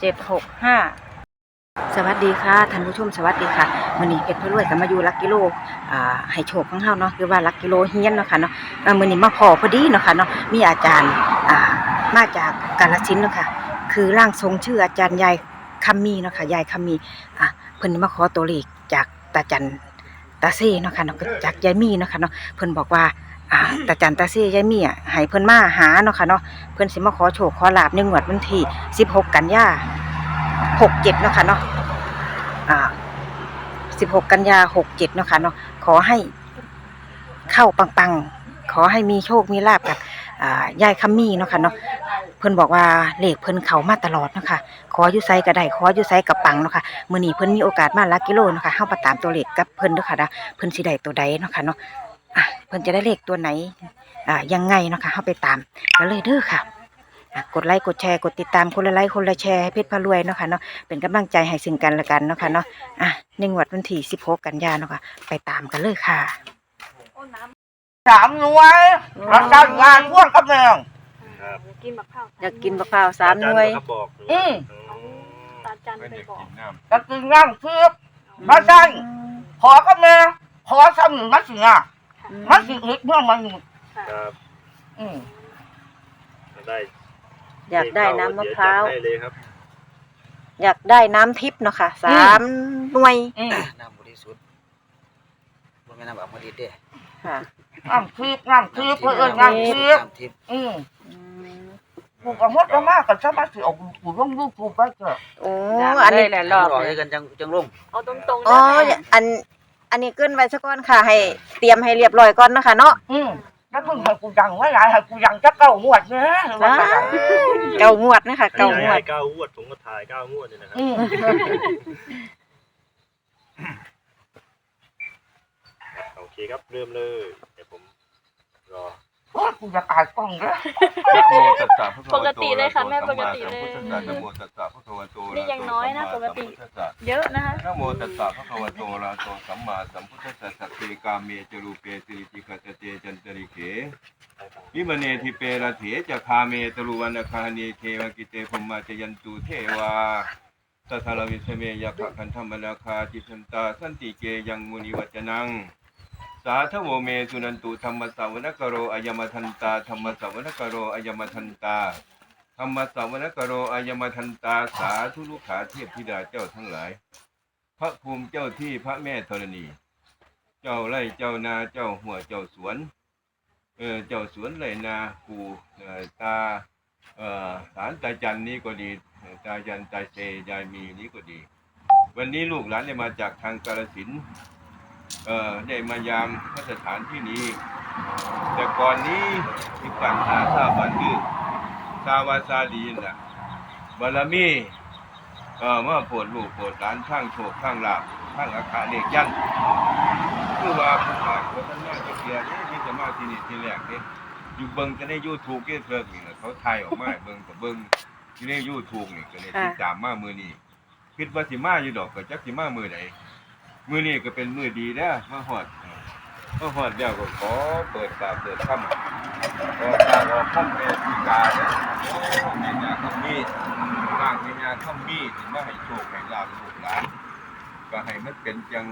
เจ็ดหกห้าสวัสดีค่ะท่านผู้ชมสวัสดีค่ะมื้อนี้เพชรพระรวยก็มาอยู่ลักกิโลอ่าให้โชคของเฮาเนาะคือว่าลักกิโลเฮียนเนาะค่ะเนาะมื้อนี้มาพอพอดีเนาะค่ะเนาะมีอาจารย์อ่ามาจากกาฬสินเนาะค่ะคือร่างทรงชื่ออาจารย์ยายคำมีเนาะค่ะยายคำมีอะเพิ่นมาขอตัวเลขจากตาจันตาเซ่เนาะค่ะเนาะจากยายมีเนาะค่ะเนาะเพิ่นบอกว่า อ่าตาจันตาเซ่ยายมีอะให้เพิ่นมาหาเนาะค่ะเนาะเพิ่นสิมาขอโชคขอลาบในงวดวันที่16 กันยา67เนาะค่ะเนาะอ่า16 กันยา67เนาะค่ะเนาะขอให้เข้าปังๆ ขอให้มีโชคมีลาบกับอ่ายายคำมีเนาะค่ะเนาะเพิ่นบอกว่าเลขเพิ่นเข้ามาตลอดเนาะคะขออยู่ไสก็ได้ขออยู่ไสก็ปังเนาะค่ะมื้อนี้เพิ่นมีโอกาสมาหลักกิโลเนาะค่ะเฮาไปตามตัวเลขกับเพิ่นเด้อค่ะนะเพิ่นสิได้ตัวใดเนาะค่ะเนาะ อะเพิ่นจะได้เลขตัวไหนอ่ายังไงเนาะค่ะเฮาไปตามกันเลยเด้อค่ะอะกดไลค์กดแชร์กดติดตามคนละไลค์คนละแชร์ให้เพชรพารวยเนาะค่ะเนาะเป็นกำลังใจให้ซึ่งกันและกันเนาะค่ะเนาะอะในงวดวันที่16กันยายนเนาะค่ะไปตามกันเลยค่ะสามหน่วยทำการงานพ่วงกับแมงครับกินมะพร้าวอยากกินมะพร้าวสามหน่วยอาจารบอกอืมตาจันไม่ไปได้บอกกินน้ำจะกินน้ำเพื่อมาใช่ขอกับแม่ขอซ้ำหนึ่งมัดสิงอะ มัดสิอึดเมื่อมันหนึ่งครับอืมได้อยากได้น้ำมะพร้าวเดี๋ยจัดให้เลยครับ อยากได้น้ำทิพย์เนาะค่ะสามหน่วยอืมน้ำบริสุทธิ์บ่แม่นน้ำอมฤตเด้ค่ะน้ำทิพย์น้ำทิพย์เพื่อนน้ำทิพย์น้ำทิพย์อืมกูกับมดมากกับชาวบ้านสิออกกูลงยูทูบไปเถอะโอ้อันนี้แหละรอบเลยกันจังจังลงเอาตรงๆอ๋อนะอัน อันนี้เกินไว้ซะก่อนค่ะ ให้เตรียมให้เรียบร้อยก่อนเนาะคะเนาะอืมแล้วมึงให้กูยังไว้หลายให้กูยังจะเก้าหมวดเนี่ยว้าเก่างวดนะคะเก่างวดให้เก้างวดผมก็ถ่ายเก้างวดเลยนะครับอืมโอเคครับเริ่มเลยเดี๋ยวผมรอโอ้ยกูจะตายกล้องแล้วนะโมตัสสะภะคะวะโตปกติเลยค่ะแม่ปกติสัมเลมายสัมพุทธัสสะนะโมตัสสะภะคะวะโตนี่ยังน้อยนะปกติสัมมาสัมพุทธัสสะเยอะนะคะ นะโมตัสสะภะคะวะโตอะระหะโตสัมมาสัมพุทธัสสะสัพเพกาเมจรูปเปสิริจิกตเตจันตริเขวิมเนทิเประเถจะคาเมตรุวันคาเนเทวกิเตภมมาจยันตุเทวาสัทธารวิสเมยคะคันธมนาคาจิสันตาสันติเกยังมุนิวัจนัง สาธโวเมสุนันตุธรรมสาวนกโรอายมทันตาธรรมสาวนกโรอายมทันตาธรรมสาวนกโรอายมทันตาสาธุลูกขาเทพธิดาเจ้าทั้งหลาย พระภูมิเจ้าที่พระแม่ธรณี เจ้าไร่เจ้านาเจ้าหัวเจ้าสวนเออเจ้าสวนไรนาปู่ตาเออสารตาจันนี้ก็ดีตาจันตาเซยายมีนี้ก็ดี วันนี้ลูกหลานได้มาจากทางกาลสิน ได้มายามพระสถานที่นี้ แต่ก่อนนี้ที่ปั่นหาทราบวันคือซาวาซาดีนน่ะบารมีเอ่อมาโปรดลูกปรดหลานข้างโชคข้างลาบข้างอาคาเด็กยันคือว่าผู้ขายเขาท่านมาจะเกียร์นี่จะมาที่นี่ที่แรกเนี่ยอยู่เบิ่งกันในยูทูบเกี่ยเทือกนี่นะเขาถ่ายออกมาเบิ่งกับเบิ่งที่ในยูทูบนี่ก็เลยติดตามมามือนี้คิดว่าสิมาอยู่ดอกก็จักสิมามือไหน มือนี้ก็เป็นมือดีนะมาหอดมาหอดเดียวก็ขอเปิดปากเปิดคำขอปากออกคำเป็นีกาเนี่ยโอ้แม่ยาคำมีร่างแม่ยาคำมีถึงมาให้โชคให้ลาบลูกหลานก็ให้มันเป็นจัง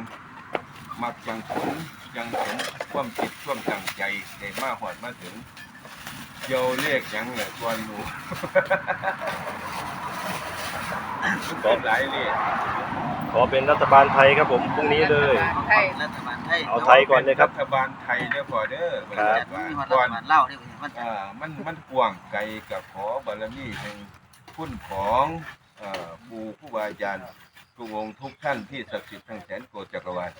มักจังผลจังเห็นความคิดความตั้งใจได้มาหอดมาถึงเยวเลขยังแหละส่วหนูมันเป็นหลายเลข ขอเป็นรัฐบาลไทยครับผมพรุ่งนี้เลยรัฐบาลไทยเอาไทยก่อนเลยครับ รัฐบาลไทยเด้อพอเด้อครับจัดมีฮอดก่รัอนฐบาลลาวนี่มันอ่ามันมันกว้างไกลกับขอบารมีแห่งคุณของเอ่อปู่ผู้บาอาจารย์ทุกองค์ทุกท่านที่ศักดิ์สิทธิ์ทั้งแสนโกฏจักรวาล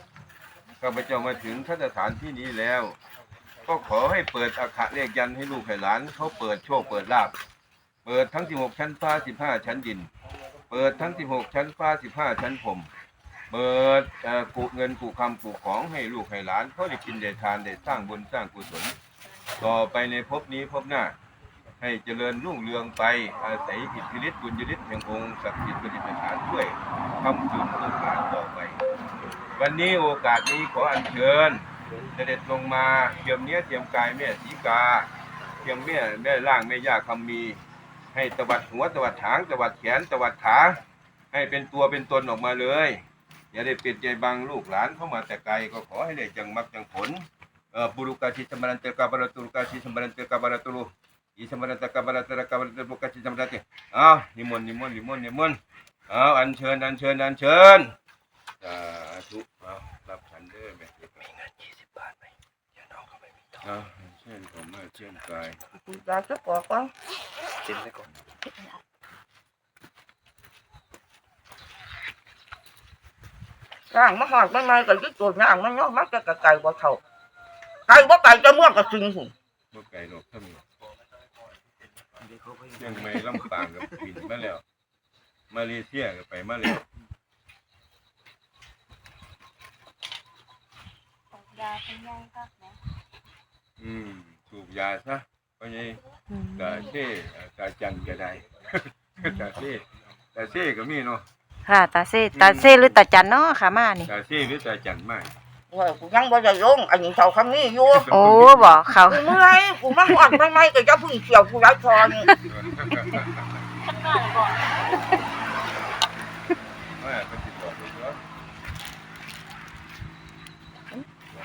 ข้าพเจ้ามาถึงท่านสถานที่นี้แล้ว ก็ขอให้เปิดอาคาเลขยันต์ให้ลูกให้หลานเขาเปิดโชคเปิดลาบ เปิดทั้ง 16 ชั้นฟ้า 15 ชั้นดิน เปิดทั้ง 16 ชั้นฟ้า 15 ชั้นผม เปิดกุเงินกุคำกุของให้ลูกให้หลานเขาได้กินได้ทานได้สร้างบุญสร้างกุศล ต่อไปในภพนี้ภพหน้า ให้เจริญรุ่งเรืองไปอาศัยอิทธิฤทธิ์บุญยฤทธิ์แห่งองค์ศักดิ์สิทธิ์ปฏิปทานช่วยคำจุนลูกหลานต่อไป วันนี้โอกาสนี้ขออัญเชิญเสด็จลงมาเทียมเนี้ยเทียมกายแม่สีกาเทียมแม่แม่ล่างแม่ย่าคำมี ให้ให้ตวัดหัวตวัดหางตวัดแขนตวัดขา ให้เป็นตัวเป็นตนออกมาเลย อย่าได้ปิดใจบังลูกหลานเข้ามาแต่ไกลก็ขอให้ได้จังมักจังผลเอ่อปุรุกาชิสมรันเตกาบาลตุรุกาชิสมรันเตกาบาลตุรุอิสมรันเตกาบาลตระกาบาลตุรุกาชิสมรันเตอ้าวนิมนต์นิมนต์นิมนต์นิมนต์อ้าวอัญเชิญอัญเชิญอัญเชิญสาธุเอารับขันเด้อแม่มีเงินยี่สิบบาทไหมเดี๋ยวน้องเขาไม่มีทอง เช่นผมมาเช่นกายอยากจะบอกว่าจิ้มไปก่อนร่างมาหอดไม่ไม่ก็ยึดตัวย่างมันย่อมักจะกะไก่บ่เท่าไก่บ่ไก่จะม่วงกับสิงหุ่นบ่ไกลหรอกท่านยังไม่ลำปางกับบินมาแล้ว มาเลเซียก็ไปมาแล้วของยาเป็นยังครับนะ อืมสูบยาซะเพราะงี้กาเช่กาจันก็ได้กาเช่กาเช่ก็มีเนาะค่ะตาเซตาเซหรือตาจันเนาะค่ะมานี่กาเช่หรือตาจันมากว่ากูยังบ่ได้ลงอันนี้เท่าคำนี้อยู่โอ้บอกเขากูเมื่อยกูมาหอดไม่ไม่ก็จะพึ่งเกี่ยวกูไร้ทอนข้างหน้าก่อนมาก็ติดต่อไปเนาะ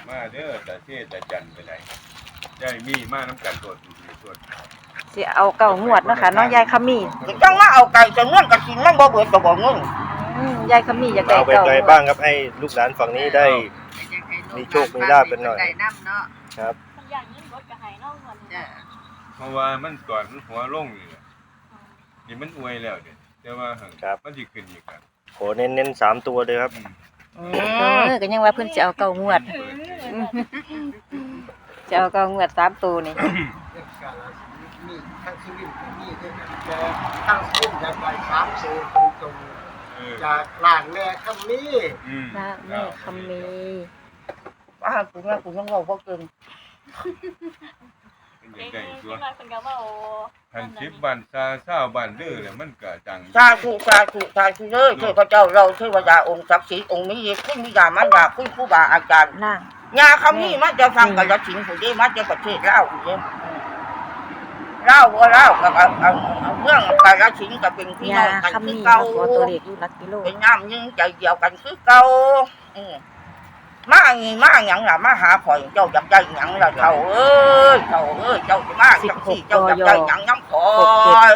มาเด้อตาเช่ตาจันไปไหน ได้มีมาน้ำกันตัวดีตัวสิเอาเก่างวดเนาะค่ะเน้องยายขมี่กูจังว่าเอาไก่จะม่วงกับสิงมันบ่เบิดก็บ่เงินอืมยายขมี่อยากได้เอาไปเก่าไกลบ้างครับให้ลูกหลานฝั่งนี้ได้ มีโชคมีลาภกันหน่อย ได้น้ำเนาะครับ มันอย่างนี้รถกระหายนอกเงินจ้ะเพราะว่ามันก่อนมันหัวลงนี่แหละนี่มันอวยแล้วเดี๋ยวแต่ว่าหั่นครับ มันสิขึ้นอีกครับขอเน้นๆสามตัวเลยครับเออก็ยังว่าเพิ่นจะเอาเก่างวด เปิดเลย จะเอาเก่างวดสามตัวนี่มีทั้งชีวิตมีด้วยกันแต่ทั้งสิ้นจากไปสามสี่ตรงเออๆจากหลานแม่คำนี้อืมนะแม่คำมีว่ากูแม่กูยังเว้าบ่เกินเป็นอเอ๊ะย่างที่ได้ตัวมาเป็นกับว่าโอ้พันสิบบันซาเศร้าบันเด้อแล้วมันก็ดังสาธุสาธุสาธุเลยเทพเจ้าเราเทวดาองค์ศักดิ์สิทธิ์องค์นี้คุณมิยามารดาคุณครูบาอาจารย์ ล่าง ยาคำนี้มันจะฟังกับยาสิงผู้ดีมันจะประเทศลาวผู้ดีลาวบ่ลาวกับเอาเอาเอาเมืองกับยาสิงกับเป็นพี่ยาน้องกันคำคือมีเก่าขอตัวเลขอยู่หลักกิโลเป็นน้ำยิงใจเดียวกันคือเก่าอืมมานี่มาหยังล่ะมาหาข่อยเจ้าอยากได้หยังล่ะเจ้าเอ้ยเจ้าเอ้ยเจ้าจะมาจังสี่เจ้าอยากได้หยังน้ำข่อย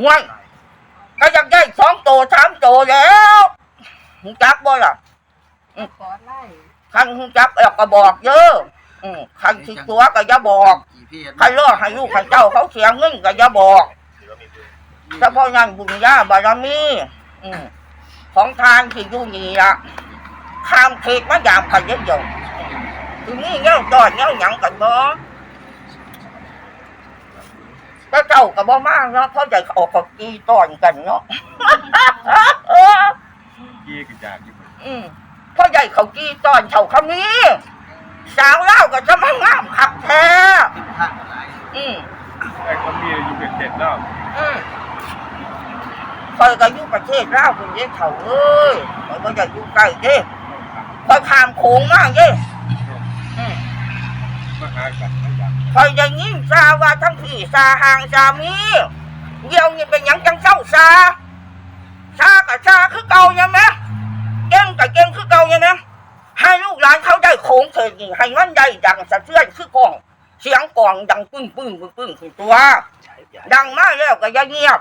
ห่วยก็อยากได้สองโตสามโตแล้วหูจักบ่ล่ะปอดไล่ คันหูจักแล้วก็บอกเยอะอืมคันสิตัวก็อย่าบอกกี่พี่คันล่อให้ลูกให้เจ้าเขาเสียเงินก็อย่าบอกเฉพาะนั้นบุญญาบารมีอืมของทานที่อยู่นี่ละข้ามเขตมายามกันเยอะๆทีนี้เงี้ยจอดเงี้ยหยังกันเนาะแต่เจ้าก็บ่มากเนาะเพราะใจออกกับกีตอนกันเนาะเออกี้กระจากอยู่อืม พ่อใหญ่เขากี้ตอนเฉาคำนี้สาวเล่าก็จะมางามขักแท้อืมไอ้คนนี้อยู่เป็นเสร็จแล้วอืมคอยก็อยู่ประเทศเล่าวคนเด้เขาเอ้ยคอยก็จะอยู่ใกล้เด้คอยขามโขงมากเด้อืมมาหากันไมาอยากคอยจะยิ่งซาว่าทั้งพี่ซาหางซามีเดียวนี้เป็นยังจังเศร้าซาซากับซาคือเก่ายังไหม ก่งกับเก่งคือเก่ายังไหมให้ลูกหลานเขาได้โขงเถิดนี่ให้มันได้ดังสะเทือนคือกอง เสียงกองดังปึ้งปึ้งปึ้งปึ้งคือตัว ดังมากแล้วก็อย่าเงียบ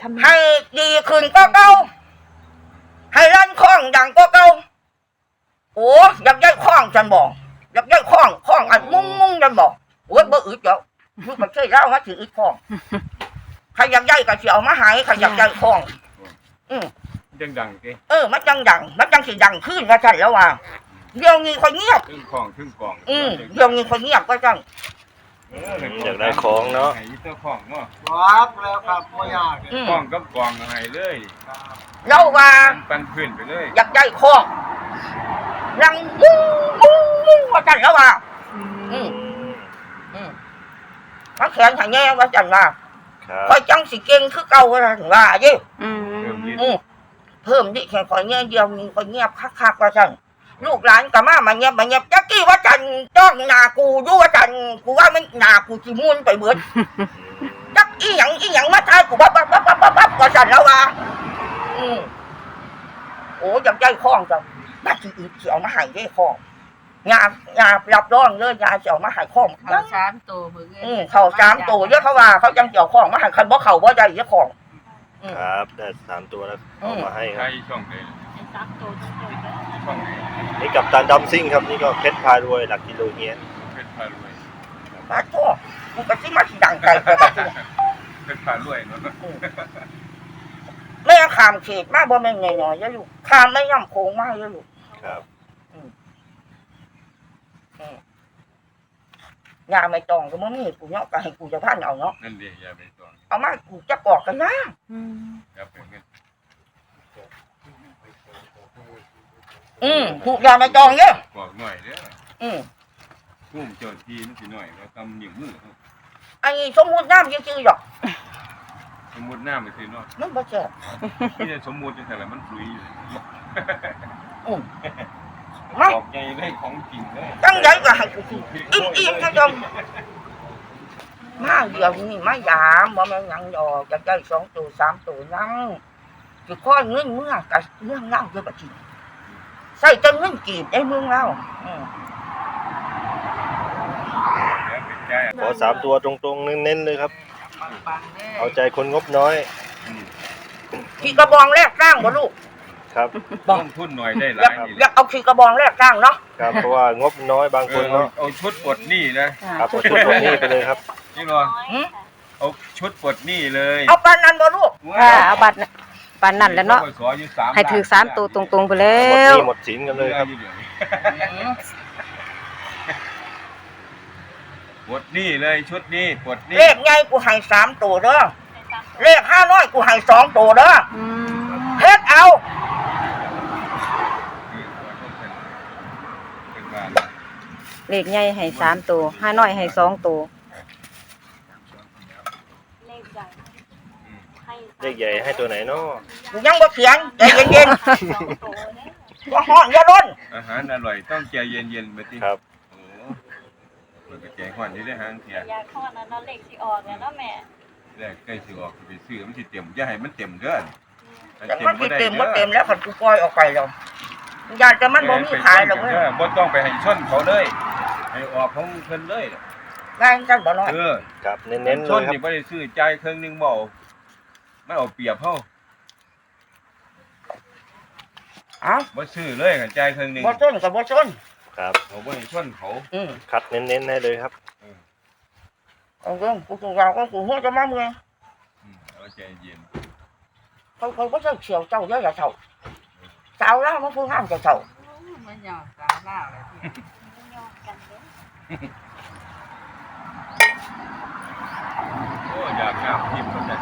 คำมีให้ดีขึ้นก็เก่าให้ลั่นคล้องดังก็เก่าโอ้อยากได้คล้องจันบอกอยากได้คล้องคล้องอันมุ้งมุ้งจันบอกโอ้ยบ่อึดเจ้าลูกมันเคยเล่ามาถืออึดคล้องใครอยากได้ก็เสียเอามาใหายใครอยากได้คล้อง อืม จังดังเด้เออมันจังดังมันจังสิดังขึ้นว่าจันแล้วว่าเดี๋ยวนี้คนเงียบครึ่งของครึ่งกล่องอืมเดี๋ยวนี้คนเงียบก็จังอยากได้ของเนาะ ให้เจ้าของเนาะครับแล้วครับพ่อยากอืมกล่องกับกล่องให้เลยเราว่า ปันพื้นไปเลยอยากได้คล้องดังมุ้งมุ้งมุ้งว่าจันแล้วว่า อืม อืมมันแขนหายแง่ว่าจันว่าครับ คอยจังสิเก่งคือเก่าว่าจันว่าเดิอืเริ่มมยินอืม เพิ่มดิแค่คอยแง่เดียวมีคอยเงียบคักๆว่าจันลูกหลานก็มามาเงียบมาเงียบจักกี้ว่าจันจ้องหนากูดูว่าจันกูว่ามันหนากูจิมุนไปเบิดจักอีหยังอีหยังมาทายกูบับบับบับบับบับบับก็สั่นแล้วว่าอืมโอ้ยังใจคล้องจังมาสิอีสิเอามาให้ได้คล้องยายารับรองเลยยาเสิเอามาให้คล้องเขาสามตัวมืออืมเขาสามตัวเยอะเขาว่า เขาจังเกี่ยวของมาให้คันบ่เขาบ่ได้เยอะของอืม ครับ ได้สามตัวแล้วอืเอามมาให้คใช่รับ ช่องเลยไอ้ซักตัวจริงๆเลยช่องไหนนี่กับตาดำซิ่งครับ นี่ก็เพชรพารวยหลักกิโลเฮียนเพชรพารวยปาโทษกูก็สิมาสิดังใจไปบัดนี้เพชรพารวยเนาะแม่ขามเขตมาบ่แม่นน้อยๆเยอะลูกขามไม่ย่ำโค้งมากเยอะลูกครับยาไม่ตองก็บ่มีให้กูเนาะก็ให้กูจะพันเอาเนาะนั่นดีอย่าไปตอน เอามากูจะกอกกันนะอืมอย่าไปเงินอืมถูกยาไม่ตองเด้อบอกหน่อยเด้ออืมพุ่มเจ้าทีมันสิหน่อยแล้วกำหนิ่งมือเขาอันนี้สมมุติน้ำซื่อๆหรอกสมมุติหน้ามันสิเนาะมันบ่แซ่บที่จะสมมุติจังซั่นแหละมันฟลุยเลยอืมมาบอกใหญ่เลยของจริงเลยจังไดก็ให้กูสิอิ่มๆจังจง มาเดี๋ยวนี้มายามบ่แม่นหยังดอกจะได้สองตัวสามตัวยังสิคอยเงินเมื่อกับเรื่องเล่าเด้อบัดนี้ใส่จนเงินกีบได้เมืองเล่าอืมแล้วเป็นใจอะขอสามตัวตรงๆเน้นๆเลยครับปังๆเลยเอาใจคนงบน้อยอืมขี่กระบองแรกสร้างบ่ลูกครับบอกลงทุนหน่อยได้หอยาลากยนี่อยากเอาขี่กระบองแรกสร้างเนาะครับเพราะว่างบน้อยบางเอคนอเนาะเอาชุดปลดหนี้นะครับเอาชุดตรงนี้ไปเลยครับ นี่เนาะเอาชุดปลดหนี้เลยเอาปานนั้นบ่ลูกค่ะเอาบัตรน่ะปานนั่นแหล้วเนาะขออยู่สามให้ถือสามตัวตรงๆไปแล้หมดหวนี้หมดสินกันเลยครับ ปลดหนี้เลยชุดนี้ปลดหนี้เลขใหญ่กูให้สามตัวเด้อเลขห้าน้อยกูให้สองตัวเด้ออืมเฮ็ดเอา เป็นว่า เลขใหญ่ให้สามตัวห้าน้อยให้สองตัว เลขใหญ่ให้ เลขใหญ่ให้ตัวไหนเนาะกูยังบ่เขียนใจเย็นสองตัวเนี่ยๆบ่ฮ้อนอย่าร้นอาหารอร่อยต้องใจเย็นๆไปที่ครับ โอ้เปิดกระแจห่อนนี่ได้หางเทียยาข้อนั้นเนาะเลขสิออกเนี่ยเนาะแม่แรกใกล้สิออกไปซื้อมันสิเต็มอย่าให้มันเต็มเด้อมันจังมันสิได้เต็มบ่ด้อเต็มแล้วคันกูปล่อยออกไปแล้วญาติแต่มันบ่มีขายหรอกเว้ยบ่ต้องไปให้ชนเขาเลยให้ออกของเพิ่นเลยง่ายจังบ่น้อยเออครับ เน้นๆชเลนยครับ นี่บ่ได้ซื้อจ่ายเครื่องหนึงบ่เอา มันเอาเปรียบเฮาเอ้าบ่ซื้อเลยกันจ่ายเครื่องหนึงบ่ชนก็บ่ชนครับเอาบ่ให้ชนเขา อืมคัดเน้นๆให้เลยครับ เอาเรื่องกูกูเราก็กูหัวจะมาเมื่อยอืมเอาใจเย็นเขาเขาบ่ใช่เขียวเจ้าเยอะอย่าเฒ่าสาวแล้วมันคือห้ามเจ้าเฒ่ามันยอมสามล่าเลยที่ไม่ยอมกันเด้อโอ้อยากงามทิ่มมันน่ะ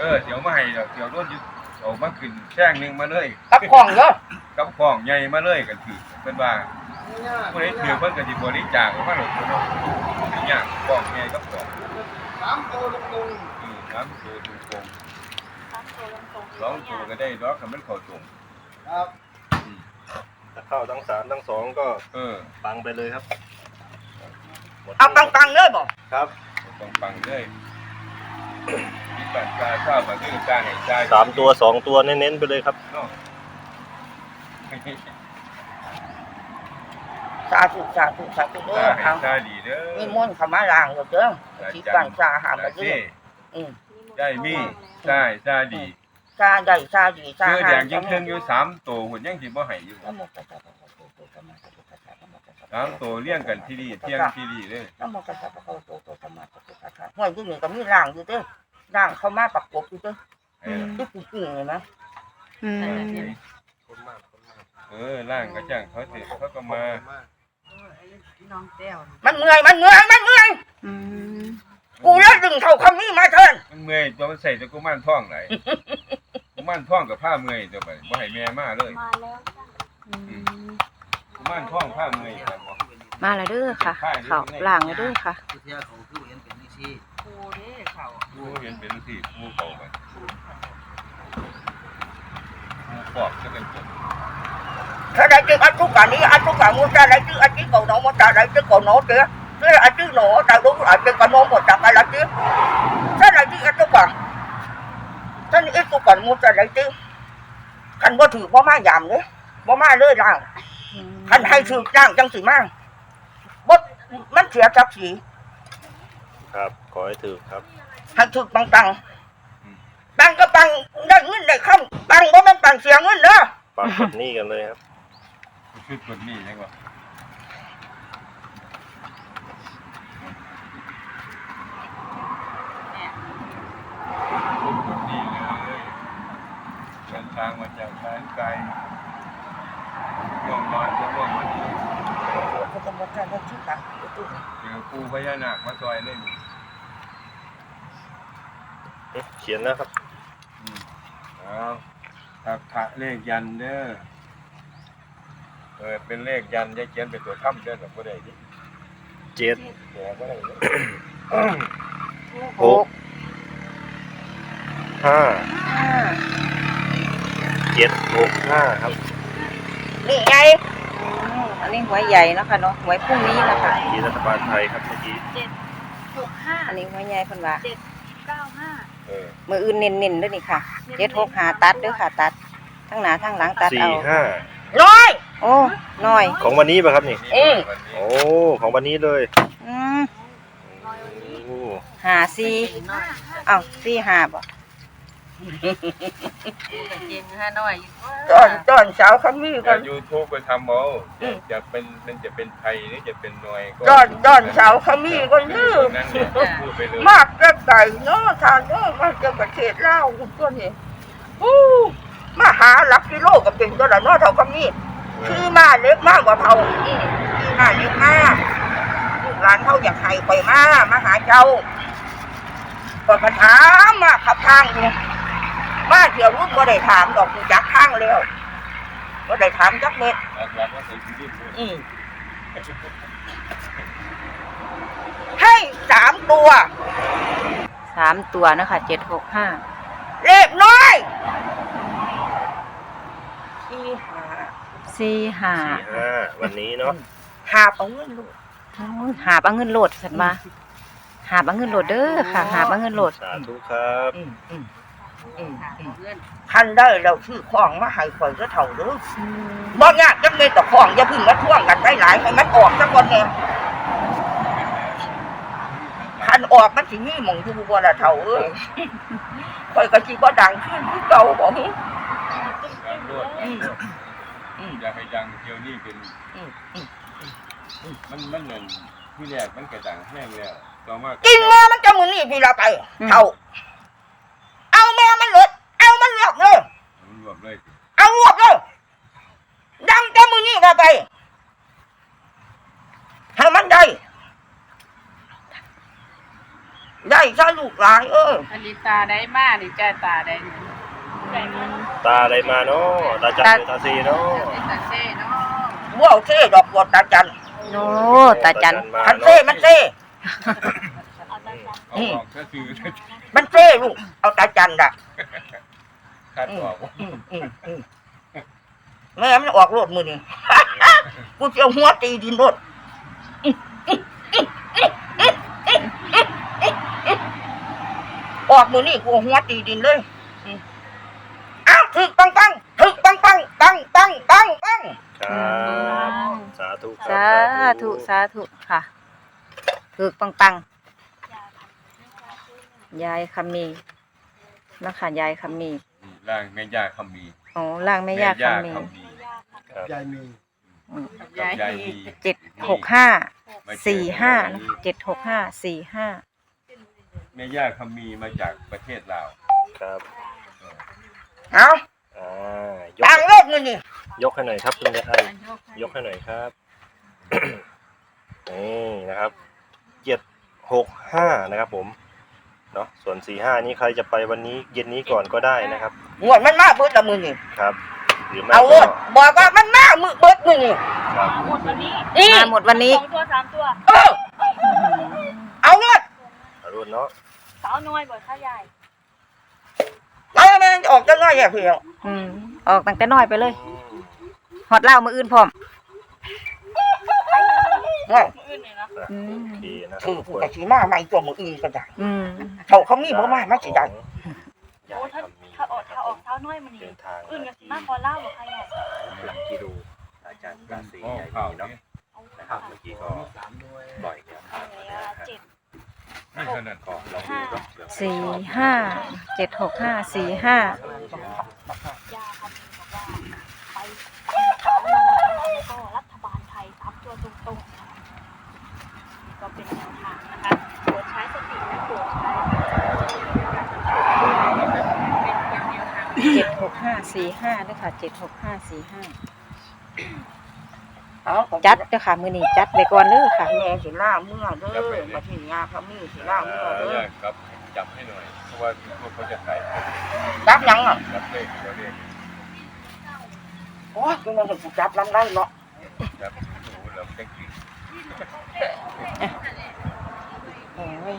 เออเดี๋ยวมาให้ดอกเดี๋ยวรถอยู่เอามาขึ้นแช่งหนึงมาเลยกับของเด้อกับของใหญ่มาเลยกันถือเพิ่นว่าผู้ใดถือเพิ่นก็สิบริจาคออกมาหรอกเนาะสิยากของใหญ่กับของสามตัวตรงอือน้ำตัวตรงสามตัวตรงๆสองตัวก็ได้ดอกคันมันเข้าตรงๆครับถ้าเข้าทั้งสามทั้งสองก็เออปังไปเลยครับหมดเอาตังๆเลยบ่ครับต้องปังเลยมี ปัญญาทราบว่าคือการให้จ่ายสามตัวสองตัวเน้นๆไปเลยครับ เนาะสาธุสาธุสาธุเด้จ่าอยให้เอาจ่ายดีเด้อมีมนต์เข้ามาล้างอยู่เด้อสิปันสาหามาเด้เด้ออืมได้มีจ่ายจ่ายดีสาได้สาดีสาคือหาแดงยิ่งเครื่องอยู่สามตัวหุ่นยังสิบ่ให้อยู่นะโมตัสสะภะคะวะโตอะระหะโตสัมมาสัมพุทธัสสะ สามตัวเลี้ยงกันที่ดีเที่ยงที่ดีเลยนะโมตัสสะภะคะวะโตอะระหะโตสัมมาสัมพุทธัสสะห้วยอยู่นี่ก็มีล้างอยู่เด้อ ล้างเข้ามาประกบอยู่เด้อเออที่กูกินเลยนะอืมเออร่างก็จ้างเขาเถอะเขาก็มาน้องแต้วมันเมื่อยมันเมื่อยมันเมื่อยอืมกูเลยดึงเท่าคำนี้มาเถินมันเมื่อยตัวมันใส่ตัวกุมารท่องไหนกุมารท่องกับผ้าเมื่อยตัวไปบ่ให้แม่มาเลยมาแล้วจ้ะอืมกุมารท่องผ้าเมื่อยครับบ่มาแล้วเด้อค่ะเขาล่างแล้วเด้อค่ะคือเที่ยเขาคือเห็นเป็นนี่สิครูเด้เขา ผู้เห็นเป็นสิผู้เขาไปผู้ปอบจะเป็นคนถ้าได้จึงอันทุกการนี้อันทุกการมุตาได้จึงอันที่เก่าหนอมุตาได้จึงเก่าหนอเด้อเด้ออันที่หนอตาดูอันจึงกันโนหมดจากอะไรจึงใช่ตุก่อนมูจะได้ติคันบ่ถือบ่มายามเด้บ่มาเลยล่างคันให้ถือล่างจังสิมาบ่มันเสียศักดิ์ศรีครับ ขอให้ถือครับ ให้ถือปังตังตังก็ตังได้เงินได้คำตังบ่แม่นตังเสียเงินเด้อปากกดหนี้กันเลยครับคือกดหนี้ยังวะกดหนี้เลยเดินทางมาจากแสนไกลย่องน้อยก็ร่วงมาดีก็ต้องบ่ทันได้ที่ตังเจอปูพญานาคมาซอยเล่น เขียนแล้วครับเอาตักขะเลขยันเด้อเออเป็นเลขยันจะเขียนเป็นตัวถ้ำเด้อหรือบ่ได้ดิเจ็ดแกบ่ได้เด้อหกห้าเจ็ดหกห้าครับนี่ไงอืมอันนี้หวยใหญ่เนาะค่ะเนาะหวยพรุ่งนี้นะคะที่รัฐบาลไทยครับเมื่อกี้เจ็ดหกห้าอันนี้หวยใหญ่เพิ่นว่าเจ็ดเก้าห้าเออ มืออื่นเน้นๆเด้วยนี่ค่ะเจ็ดหกหาตัดเด้อค่ะ ตัด ทั้งหน้าทั้งหลังตัดสี่เอาห้าน้อยโอ้น้อยของวันนี้ป่ะครับนี่อืมวันนี้โอ้ของวันนี้เลยอืมโอ้หาสี่เอ้าสี่หาบ่ จริงฮะน้อยตอนตอนสาวเขามีกัแต่นยูทูบไปทำเอาจะเป็นมันจะเป็นไทยหรือจะเป็นหน่วยก็ตอนตอนสาวเขามีกันลือนั่นเนี่ยพูดไปเลยมากเกินไปเนาะทานเนาะมากเกินประเทศลาวคุณตัวนี้อู้มาหาหลักกิโลก็เป็นตัวละเนาะเท่ากับมีคือมาเล็กมากกว่าเท่าอืมคือมาเล็กมากลูกหลานเขาอยากให้ไปมามาหาเจ้าก็มาถามมาขับทางอยู่ มาเที่ยวรุ่นก็ได้ถามดอกกูจักทางแล้วก็ได้ถามจักเม็ดหลักๆว่าใส่ชีวิตด้วยอืมให้สามตัว สามตัวเนาะคะเจ็ดหกห้าเลขน้อยสี่หาสี่หาสี่ห้าวันนี้เนาะหาเอาเงินลูกหาบเอาเงินโหลดสันมาหาบเอาเงินโหลดเด้อค่ะ หาบเอาเงินโหลดสาธุครับ อืมอืมอืมอืมเพื่อนคันได้เราชื่อของมาให้ข่อยก็เท่าเด้อบ่ยากจังเลยต่อของอย่าเพึ่งมาท่วงกันได้หลายให้มันออกซะก่อนแน่คันออกมันสิมีหมองอยู่บ่ล่ะเท่าเอ้ยข่อยก็สิบ่ดังขึ้นคือเก่าบ่ฮึการรวดอืมอืมอยากให้ดังเที่ยวนี้เป็น อืมอืมมันมันเหมือนที่แรกมันกระดังแห้งแล้วต่อมากินแม่มันจะมือนี่พี่ละไปเท่าเอาแม่มันหลุดเอามันหลอกเลย มันรวม เลยเอารวบเลยดังจะมือนี่ละไปให้มันได้ ได้ซะลูกหลานเอออันนี้ตาได้มากนี่จ้าตาได้นี่ใหญ่มากตาอะไรมาเนาะตาจันหรือตาซีเนาะได้ตาเซ่เนาะบัวเซ่ดอกบัวตาจันโอ้ตาจันมาคันเนาะเซ่มันเซ่เอาตาจันเอาออกก็คือ มันเซ่ลูกเอาตาจันด่ะ คัดออกอืมอืมอืมแม่มันออกรถมือนี่ กูจะเอาหัวตีดินรถออกมือนี่กูเอาหัวตีดินเลยอืมเอ้าถึกปังปังถึกปังปังปังปังปังปังครับสาธุครัสาบธุสาธุค่ะถือปังปังๆยายคำมีเนาะคะยายคำมี ร่างแม่ย่าคำมีอ๋อล่างแม่ยาคำมีครับยายมีอืมกับยายมีเจ็ดหกห้ามาเจอสี่ห้านะเจ็ดหกห้าสี่ห้าแม่ย่าคำมีมาจากประเทศลาวครับเอาอ่ายกตังรถมือนี่ยกให้หน่อยครับคุณยายยกให้หน่อยครับนี่นะครับเจ็ดหกห้านะครับผมเนาะส่วนสี่ห้านี้ใครจะไปวันนี้เย็นนี้ก่อนก็ได้นะครับ งวดมันมาเบิดละมือนี่ครับหรือไม่เอารก็ถบอกว่ามันมามือเบิดมือนี่ครับหมดวันนี้นี่มาหมดวันนี้สองตัวสามตัวเออเอารถอรุณเนาะสาวน้อยบ่อยข้าใหญ่ไปแม่งออกจะง่ายแค่เพียงอืมออกตั้งแต่น้อยไปเลยอืมฮอดเหล่ามืออื่นพร้อมว่ามืออื่นเลยเนาะอะอืมโอเคนะคถืรัอบกูกะสีมาใหม่ตัวมืออื่นก็ได้อืมเขาเขามีบ่มามาสิได้ยาโอ้ยถ้าคำมีถ้าออก น้อยมันนี่เดินทางอื่นมากับสิที่มากกว่าเล่าบอกค่ะใหญ่หลักกิโลอาจารย์ราศีอ๋อใหญ่ข้าวมีเนาะนี่เอานะคค่ะรับเมื่อกี้ก็สามหน่วยปล่อยแนวทางมาแล้วนะฮะเจ็ดนี่ขนาดก็ลองดูเนาะเผื่อใครสี่ชอบห้าเจ็ดหกห้าสี่ห้ายาคำนึงบอกว่าไปสาวน้อยแล้วก็รัฐบาลไทยสามตัวตรงๆนะคะก็เป็นแนวทางนะคะโปรดใช้สติและโปรดใช้ เจ็ดหกห้าสี่ห้าด้วยค่ะเจ็ดหกห้าสี่ห้าเอาของจัดเด้อค่ะ มือนี้จัดไปก่อนเลยค่ะ แม่สิล่าเมื่อเด้อมาที่ยาเขามีสิล่าเมื่อเด้อญาติครับจับให้หน่อยเพราะว่าพวกเขาจะขายจับหยังอะจับเลขตัวเลขโอ้ยกูมันจะกูจับลำได้เนาะจับหนูแล้วเจ๊งจริงโอ้ย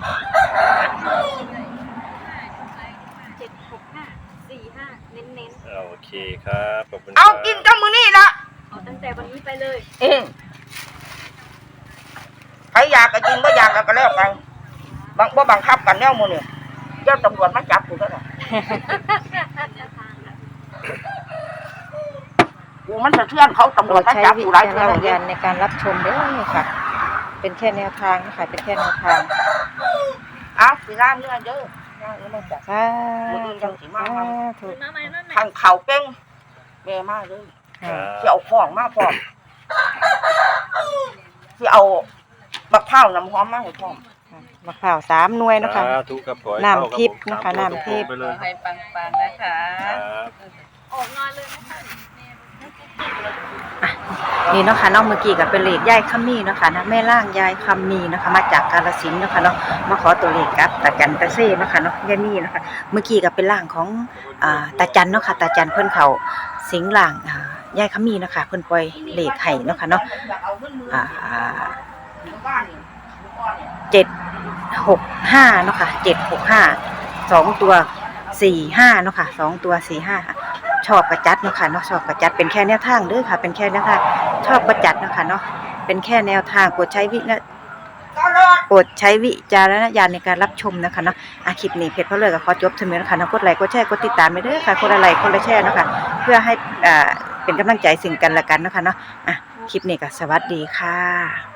เจ็ดหกห้าสี่ห้าเน้น โอเคครับขอบคุณเอาครับกินจังมือนี่ละๆเอาตั้งแต่วันนี้ไปเลย เองใครอยากก็กินบ่อยากก็แล้วไปบังบ่บังคับกันแนวหมื้นี่เจ้าตำรวจมาจับกูแล้วน่ะกูมันสะเทือนเขาตำโปรรวจดมาใช้จับวิกูหลายจารเทื่อณแล้วเนี่ญายณในการรับชมเด้อค่ะ เป็นแค่แนวทางนะคะเป็นแค่แนวทาง เอาสิล่าเมื่อเด้อล่าเมื่อ มาจับสามื้ออื่นจังสิมาธุมาธุมาใหม่มาใหม่ทางเขาเก่งแม่มาเลยครับสิเอาของมาพร้อมสิเอาบักพร้าวน้ำหอมมาให้พร้อมมะพร้าวสามหน่วยเนาะคะ สาธุครับขอให้น้ำเข้าครับทิพย์ผมนะคะสามตัวน้ำทิพย์ ตรงๆไปเลยให้ปังๆนะคะ ครับ ออกนอนเลยนะคะ นี่เนาะค่ะน้องเมื่อกี้ก็เป็นเลขยายคำมีเนาะค่ะนะแม่ล่างยายคำมีนะคะมาจากกาฬสินเนาะค่ะเนาะมาขอตัวเลขกับตาจันตาเซ่เนาะค่ะเนาะยายมีเนาะคะเมื่อกี้ก็เป็นล่างของตาจันเนาะค่ะตาจันเพิ่อนเขาสิงล่างยายคำมีเนาะค่ะเพิ่อนปล่อยเลขให้เนาะค่ะเนาะเจ็ดหกห้าเนาะค่ะเจ็ดหกห้าสองตัวสี่ห้าเนาะค่ะสองตัวสี่ห้า ชอบกระจัดเนาะค่ะเนาะชอบกระจัดเป็นแค่แนวทางเด้อค่ะ เป็นแค่แนวทางชอบประจัดนะคะเนาะเป็นแค่แนวทางโปรดใช้วินะโปรดใช้วิจารณญาณในการรับชมนะคะเนาะอาคลิปนี้เพจเพราะเลยก็ขอจบเท่านี้นะคะนะกดไลค์กดแชร์กดติดตามไปเด้อค่ะคนละไลค์คนละแชร์เนาะคะเพื่อให้อ่าเป็นกำลังใจซึ่งกันละกันนะคะเนาะอะคลิปนี้ก็สวัสดีค่ะ